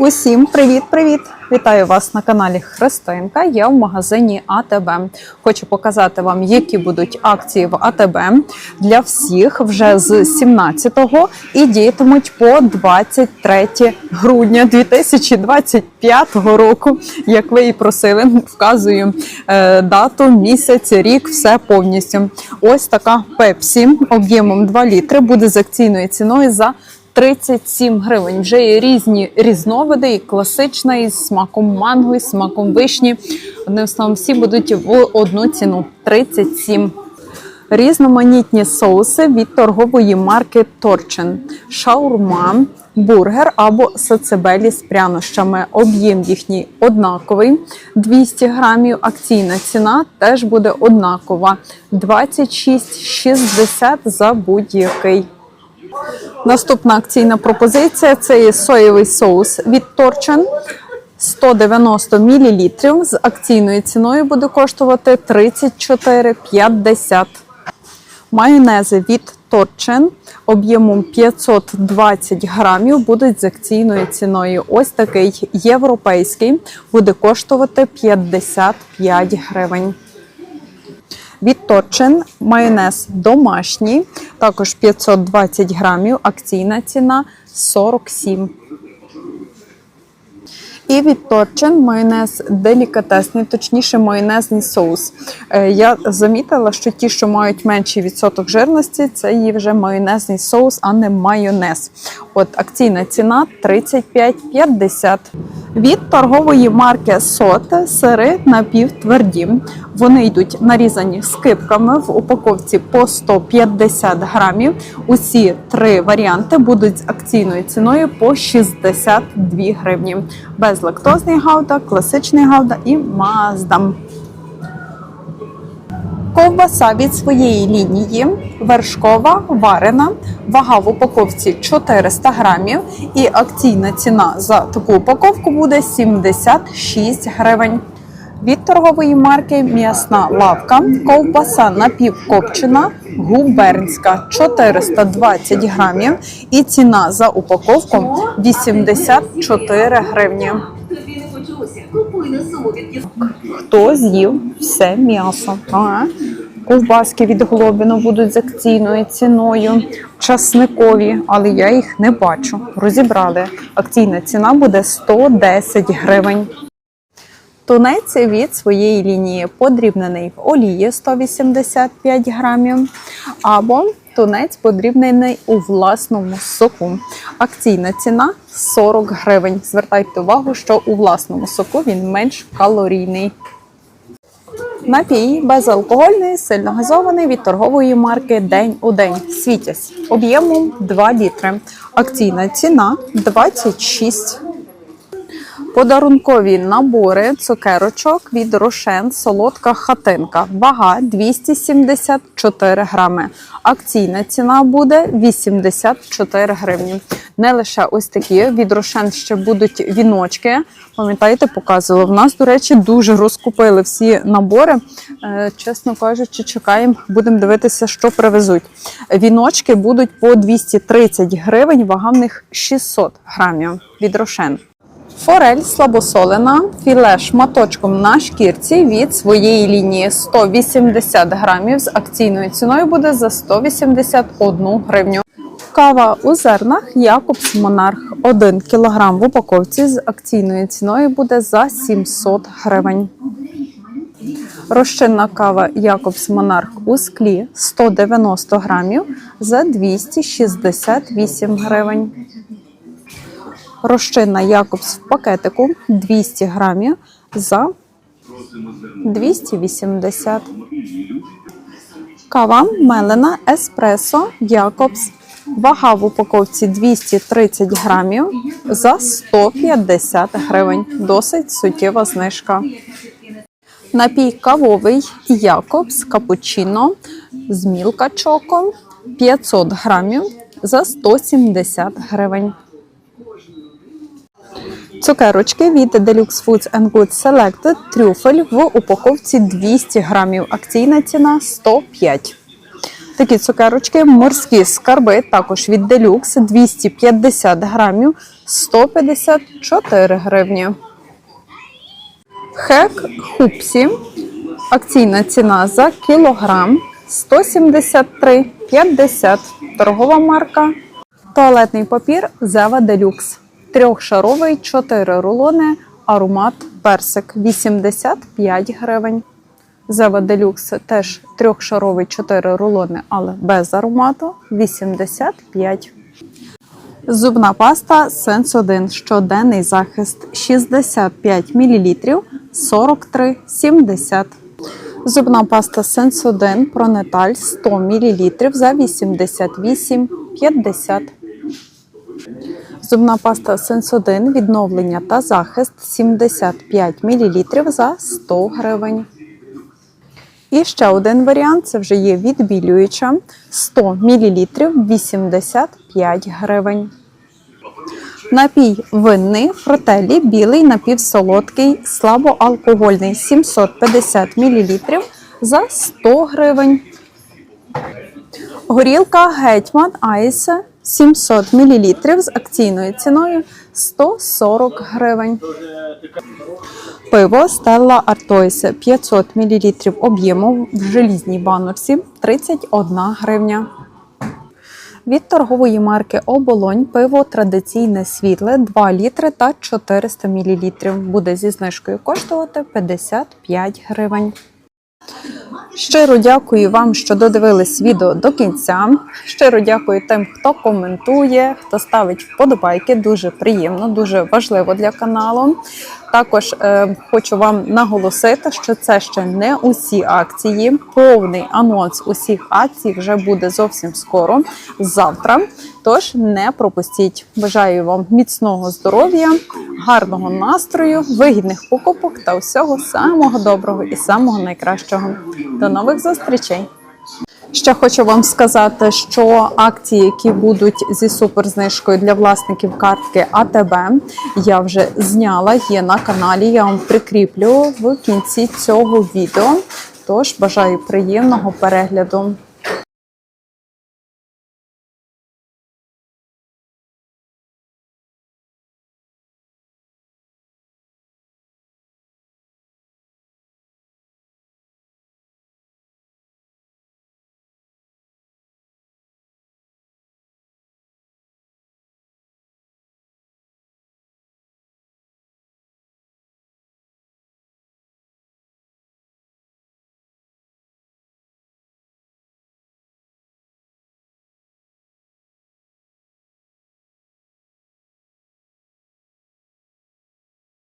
Усім привіт-привіт! Вітаю вас на каналі Христинка. Я в магазині АТБ. Хочу показати вам, які будуть акції в АТБ для всіх вже з 17-го і діятимуть по 23 грудня 2025 року. Як ви і просили, вказую е, дату, місяць, рік, все повністю. Ось така пепсі об'ємом 2 літри буде з акційною ціною за 37 гривень. Вже є різні різновиди, і класична, і з смаком манго, і з смаком вишні. Одним словом, всі будуть в одну ціну 37. Різноманітні соуси від торгової марки Торчин, шаурма, бургер або сацебелі з прянощами. Об'єм їхній однаковий 200 грамів. Акційна ціна теж буде однакова 26,60 за будь-який. Наступна акційна пропозиція це є соєвий соус від Торчин. 190 мл з акційною ціною буде коштувати 34,50. Майонези від Торчин об'ємом 520 грамів будуть з акційною ціною. Ось такий європейський буде коштувати 55 гривень. Від Торчин майонез домашній, також 520 грамів, акційна ціна 47. І від Торчин майонез делікатесний, точніше майонезний соус. Е, Я замітила, що ті, що мають менший відсоток жирності, це є вже майонезний соус, а не майонез. От акційна ціна 35,50. Від торгової марки Соте сири напівтверді. Вони йдуть нарізані скипками в упаковці по 150 грамів. Усі три варіанти будуть з акційною ціною по 62 гривні. Безлактозний гауда, класичний гауда і маздам. Ковбаса від своєї лінії вершкова варена, вага в упаковці 400 грамів, і акційна ціна за таку упаковку буде 76 гривень. Від торгової марки М'ясна лавка, ковбаса напівкопчена, губернська 420 грамів, і ціна за упаковку 84 гривні. Хто з'їв все м'ясо? Ага. Ковбаски від Глобіно будуть з акційною ціною, часникові, але я їх не бачу. Розібрали. Акційна ціна буде 110 гривень. Тунець від своєї лінії подрібнений в олії 185 грамів, або тунець подрібнений у власному соку. Акційна ціна 40 гривень. Звертайте увагу, що у власному соку він менш калорійний. Напій безалкогольний, сильно газований від торгової марки День у день. Світязь об'ємом 2 літри. Акційна ціна 26 Подарункові набори цукерочок від Рошен Солодка хатинка. Вага 274 грами. Акційна ціна буде 84 гривні. Не лише ось такі від Рошен ще будуть віночки. Пам'ятаєте, показувала. В нас, до речі, дуже розкупили всі набори. Е, Чесно кажучи, чекаємо, будемо дивитися, що привезуть. Віночки будуть по 230 гривень, вага в них 600 грамів від Рошен. Форель слабосолена, філе шматочком на шкірці від своєї лінії 180 грамів з акційною ціною буде за 181 гривню. Кава у зернах Якобс Монарх 1 кг в упаковці з акційною ціною буде за 700 гривень. Розчинна кава Якобс Монарх у склі 190 грамів за 268 гривень. Розчинна Якобс в пакетику 200 грамів за 280. Кава мелена еспресо Якобс. Вага в упаковці 230 грамів за 150 гривень. Досить суттєва знижка. Напій кавовий Якобс капучино з мілка чоком 500 грамів за 170 гривень. Цукерочки від Deluxe Foods and Goods Selected трюфель в упаковці 200 грамів. Акційна ціна 105. Такі цукерочки, морські скарби, також від Deluxe 250 грамів, 154 гривні. Хек Хупсі. Акційна ціна за кілограм 173,50. Торгова марка. Туалетний папір Зева Делюкс. Трьохшаровий, 4 рулони, аромат персик 85 гривень. Зева Делюкс теж трьохшаровий 4 рулони, але без аромату 85. Зубна паста Sense 1 щоденний захист 65 мл 43,70. Зубна паста Sense 1 Пронеталь 100 мл за 88,50. Зубна паста 1 відновлення та захист 75 мл за 100 гривень. І ще один варіант це вже є відбілююча 100 мл 85 гривень. Напій винний фротелі білий напівсолодкий, слабоалкогольний 750 мл за 100 гривень. Горілка Гетьман Айс 700 мл з акційною ціною 140 гривень. Пиво Стелла Артойсе 500 мл об'єму в желізній баночці 31 гривня. Від торгової марки Оболонь пиво традиційне світле 2 літри та 400 мл. Буде зі знижкою коштувати 55 гривень. Щиро дякую вам, що додивились відео до кінця. Щиро дякую тим, хто коментує, хто ставить вподобайки. Дуже приємно, дуже важливо для каналу. Також е, хочу вам наголосити, що це ще не усі акції. Повний анонс усіх акцій вже буде зовсім скоро, завтра. Тож не пропустіть. Бажаю вам міцного здоров'я, гарного настрою, вигідних покупок та всього самого доброго і самого найкращого. До нових зустрічей! Ще хочу вам сказати, що акції, які будуть зі суперзнижкою для власників картки АТБ, я вже зняла, є на каналі. Я вам прикріплю в кінці цього відео. Тож бажаю приємного перегляду.